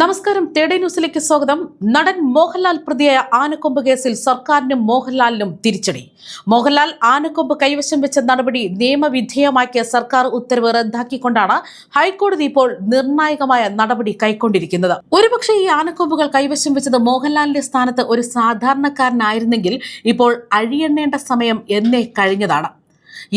നമസ്കാരം. തേടേ ന്യൂസിലേക്ക് സ്വാഗതം. നടൻ മോഹൻലാൽ പ്രതിയായ ആനക്കൊമ്പ് കേസിൽ സർക്കാരിനും മോഹൻലാലിനും തിരിച്ചടി. മോഹൻലാൽ ആനക്കൊമ്പ് കൈവശം വെച്ച നടപടി നിയമവിധേയമാക്കിയ സർക്കാർ ഉത്തരവ് റദ്ദാക്കിക്കൊണ്ടാണ് ഹൈക്കോടതി ഇപ്പോൾ നിർണായകമായ നടപടി കൈക്കൊണ്ടിരിക്കുന്നത്. ഒരുപക്ഷെ ഈ ആനക്കൊമ്പുകൾ കൈവശം വെച്ചത് മോഹൻലാലിന്റെ സ്ഥാനത്ത് ഒരു സാധാരണക്കാരനായിരുന്നെങ്കിൽ ഇപ്പോൾ അഴിയെണ്ണേണ്ട സമയം എന്നേ കഴിഞ്ഞതാണ്.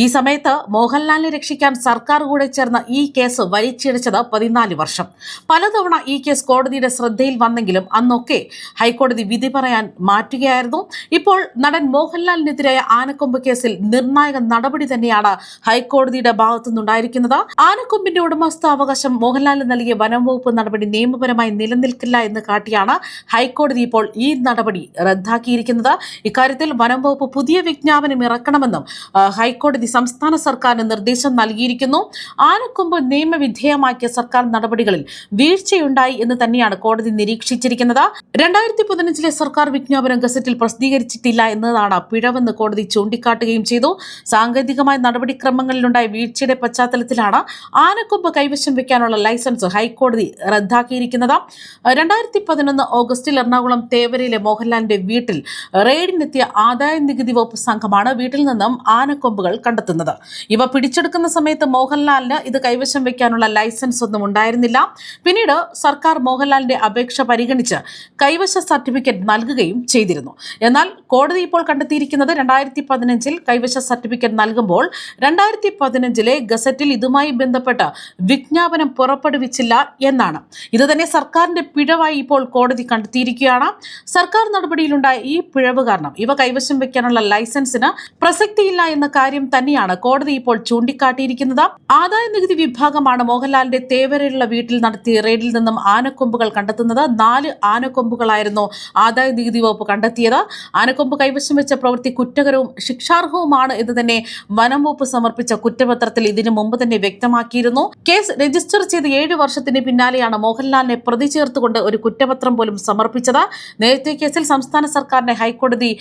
ഈ സമയത്ത് മോഹൻലാലിനെ രക്ഷിക്കാൻ സർക്കാർ കൂടെ ചേർന്ന ഈ കേസ് വലിച്ചിഴച്ചത് പതിനാല് വർഷം. പലതവണ ഈ കേസ് കോടതിയുടെ ശ്രദ്ധയിൽ വന്നെങ്കിലും അന്നൊക്കെ ഹൈക്കോടതി വിധി പറയാൻ മാറ്റുകയായിരുന്നു. ഇപ്പോൾ നടൻ മോഹൻലാലിനെതിരായ ആനക്കൊമ്പ് കേസിൽ നിർണായക നടപടി തന്നെയാണ് ഹൈക്കോടതിയുടെ ഭാഗത്തുനിന്നുണ്ടായിരിക്കുന്നത്. ആനക്കൊമ്പിന്റെ ഉടമസ്ഥാവകാശം മോഹൻലാലിന് നൽകിയ വനം വകുപ്പ് നടപടി നിയമപരമായി നിലനിൽക്കില്ല എന്ന് കാട്ടിയാണ് ഹൈക്കോടതി ഇപ്പോൾ ഈ നടപടി റദ്ദാക്കിയിരിക്കുന്നത്. ഇക്കാര്യത്തിൽ വനം വകുപ്പ് പുതിയ വിജ്ഞാപനം ഇറക്കണമെന്നും ആ, ഹൈക്കോടതി സംസ്ഥാന സർക്കാരിന് നിർദ്ദേശം നൽകിയിരിക്കുന്നു. ആനക്കൊമ്പ് നിയമവിധേയമാക്കിയ സർക്കാർ നടപടികളിൽ വീഴ്ചയുണ്ടായി എന്ന് തന്നെയാണ് കോടതി നിരീക്ഷിച്ചിരിക്കുന്നത്. രണ്ടായിരത്തി പതിനഞ്ചിലെ സർക്കാർ വിജ്ഞാപനം ഗസറ്റിൽ പ്രസിദ്ധീകരിച്ചിട്ടില്ല എന്നതാണ് പിഴവെന്ന് കോടതി ചൂണ്ടിക്കാട്ടുകയും ചെയ്തു. സാങ്കേതികമായ നടപടിക്രമങ്ങളിലുണ്ടായ വീഴ്ചയുടെ പശ്ചാത്തലത്തിലാണ് ആനക്കൊമ്പ് കൈവശം വെക്കാനുള്ള ലൈസൻസ് ഹൈക്കോടതി റദ്ദാക്കിയിരിക്കുന്നത്. രണ്ടായിരത്തി പതിനൊന്ന് ഓഗസ്റ്റിൽ എറണാകുളം തേവരയിലെ മോഹൻലാലിന്റെ വീട്ടിൽ റെയ്ഡിനെത്തിയ ആദായ നികുതി വകുപ്പ് സംഘമാണ് വീട്ടിൽ നിന്നും ആനക്കൊമ്പുകൾ കണ്ടെത്തുന്നത്. ഇവ പിടിച്ചെടുക്കുന്ന സമയത്ത് മോഹൻലാലിന് ഇത് കൈവശം വെക്കാനുള്ള ലൈസൻസ് ഒന്നും ഉണ്ടായിരുന്നില്ല. പിന്നീട് സർക്കാർ മോഹൻലാലിന്റെ അപേക്ഷ പരിഗണിച്ച് കൈവശ സർട്ടിഫിക്കറ്റ് നൽകുകയും ചെയ്തിരുന്നു. എന്നാൽ കോടതി ഇപ്പോൾ കണ്ടെത്തിയിരിക്കുന്നത് രണ്ടായിരത്തി പതിനഞ്ചിൽ കൈവശ സർട്ടിഫിക്കറ്റ് നൽകുമ്പോൾ രണ്ടായിരത്തി പതിനഞ്ചിലെ ഗസറ്റിൽ ഇതുമായി ബന്ധപ്പെട്ട് വിജ്ഞാപനം പുറപ്പെടുവിച്ചില്ല എന്നാണ്. ഇത് തന്നെ സർക്കാരിന്റെ പിഴവായി ഇപ്പോൾ കോടതി കണ്ടെത്തിയിരിക്കുകയാണ്. സർക്കാർ നടപടിയിലുണ്ടായ ഈ പിഴവ് കാരണം ഇവ കൈവശം വെക്കാനുള്ള ലൈസൻസിന് പ്രസക്തിയില്ല എന്ന കാര്യം തന്നെയാണ്. കോടതി ഇപ്പോൾ ചൂണ്ടിക്കാട്ടിയിരിക്കുന്നത്. ആദായ നികുതി വിഭാഗമാണ് മോഹൻലാലിന്റെ തേവരയിലുള്ള വീട്ടിൽ നടത്തിയ റെയ്ഡിൽ നിന്നും ആനക്കൊമ്പുകൾ കണ്ടെത്തുന്നത്. നാല് ആനക്കൊമ്പുകളായിരുന്നു ആദായ നികുതി വകുപ്പ് കണ്ടെത്തിയത്. ആനക്കൊമ്പ് കൈവശം വെച്ച പ്രവൃത്തി കുറ്റകരവും ശിക്ഷാർഹവുമാണ് എന്ന് തന്നെ വനം വകുപ്പ് സമർപ്പിച്ച കുറ്റപത്രത്തിൽ ഇതിനു മുമ്പ് തന്നെ വ്യക്തമാക്കിയിരുന്നു. കേസ് രജിസ്റ്റർ ചെയ്ത് ഏഴ് വർഷത്തിന് പിന്നാലെയാണ് മോഹൻലാലിനെ പ്രതി ചേർത്തുകൊണ്ട് ഒരു കുറ്റപത്രം പോലും സമർപ്പിച്ചത്. നേരത്തെ കേസിൽ സംസ്ഥാന സർക്കാരിനെ ഹൈക്കോടതി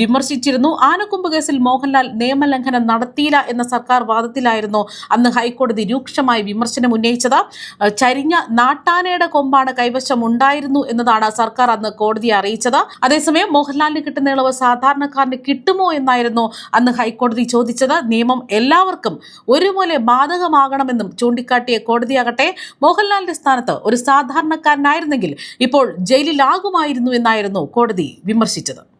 വിമർശിച്ചിരുന്നു. ആനക്കൊമ്പ് കേസിൽ മോഹൻലാൽ നിയമലംഘനം നടത്തിയില്ല എന്ന സർക്കാർ വാദത്തിലായിരുന്നു. അന്ന് ഹൈക്കോടതി രൂക്ഷമായി വിമർശനം ഉന്നയിച്ചത്. ചരിഞ്ഞ നാട്ടാനയുടെ കൊമ്പാണ് കൈവശം ഉണ്ടായിരുന്നു എന്നതാണ് സർക്കാർ അന്ന് കോടതിയെ അറിയിച്ചത്. അതേസമയം മോഹൻലാലിന് കിട്ടുന്ന ഇളവ് സാധാരണക്കാരന് കിട്ടുമോ എന്നായിരുന്നു അന്ന് ഹൈക്കോടതി ചോദിച്ചത്. നിയമം എല്ലാവർക്കും ഒരുപോലെ ബാധകമാകണമെന്നും ചൂണ്ടിക്കാട്ടിയ കോടതിയാകട്ടെ മോഹൻലാലിന്റെ സ്ഥാനത്ത് ഒരു സാധാരണക്കാരനായിരുന്നെങ്കിൽ ഇപ്പോൾ ജയിലിലാകുമായിരുന്നു എന്നായിരുന്നു കോടതി വിമർശിച്ചത്.